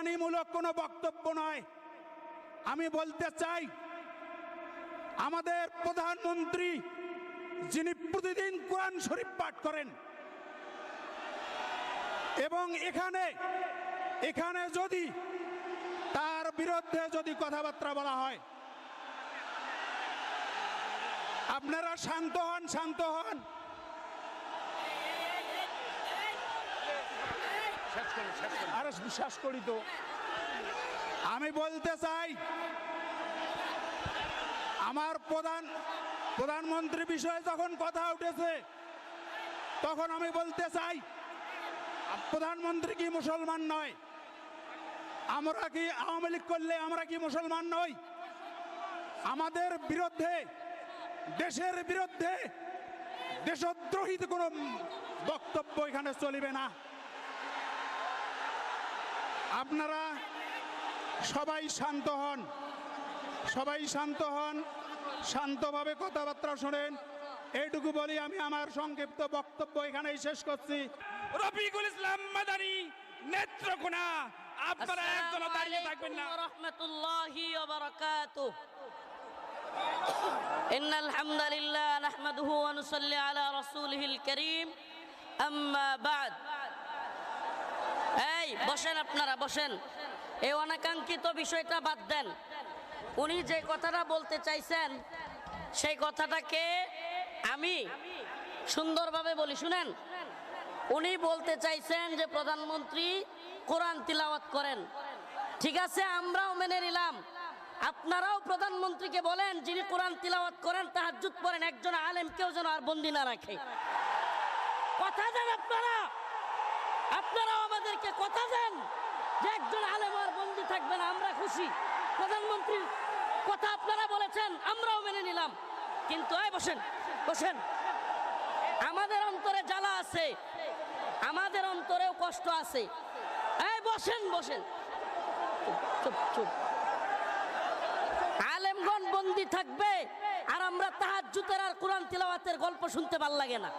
উস্কানিমূলক কোনো বক্তব্য নয়। আমি বলতে চাই, আমাদের প্রধানমন্ত্রী যিনি প্রতিদিন কোরআন শরীফ পাঠ করেন, এবং এখানে এখানে যদি তার বিরুদ্ধে যদি কথাবার্তা বলা হয়, আপনারা শান্ত হন শান্ত হন। আরে বিশ্বাস করি তো। আমি বলতে চাই, আমার প্রধান প্রধানমন্ত্রী বিষয়ে যখন কথা উঠেছে, তখন আমি বলতে চাই, প্রধানমন্ত্রী কি মুসলমান নয়? আমরা কি আওয়ামী লীগ করলে আমরা কি মুসলমান নই? আমাদের বিরুদ্ধে, দেশের বিরুদ্ধে দেশদ্রোহীতে কোনো বক্তব্য এখানে চলিবে না। আপনারা সবাই শান্ত হন সবাই শান্ত হন শান্তভাবে কথাবার্তা শোনেন এইটুকু বলি আমি আমার সংক্ষিপ্ত বক্তব্য এখানেই শেষ করছি রফিকুল ইসলাম মাদানী নেত্রকোনা আপনারা একজন দাঁড়িয়ে থাকবেন না ورحمة الله وبركاته إن الحمد لله نحمده ونصلي على رسوله الكريم أما بعد এই, বসেন আপনারা, বসেন। এই অনাকাঙ্ক্ষিত বিষয়টা বাদ দেন। উনি যে কথাটা বলতে চাইছেন, সেই কথাটাকে আমি সুন্দরভাবে বলি। শুনেন, উনি বলতে চাইছেন যে প্রধানমন্ত্রী কোরআন তিলাওয়াত করেন। ঠিক আছে, আমরাও মেনে নিলাম। আপনারাও প্রধানমন্ত্রীকে বলেন, যিনি কোরআন তিলাওয়াত করেন, তাহাজ্জুদ পড়েন, একজন আলেমকেও যেন আর বন্দি না রাখে। কথা দেন আপনারা। আপনারাও আমাদেরকে কথা দেন যে একজন আলেম আর বন্দি থাকবে না, আমরা খুশি। প্রধানমন্ত্রীর কথা আপনারা বলেছেন, আমরাও মেনে নিলাম। কিন্তু এই বসেন বসেন। আমাদের অন্তরে জ্বালা আছে, আমাদের অন্তরেও কষ্ট আছে। এই বসেন বসেন। আলেমগণ বন্দি থাকবে, আর আমরা তাহাজ্জুদের আর কোরআন তিলাওয়াতের গল্প শুনতে ভালো লাগে না।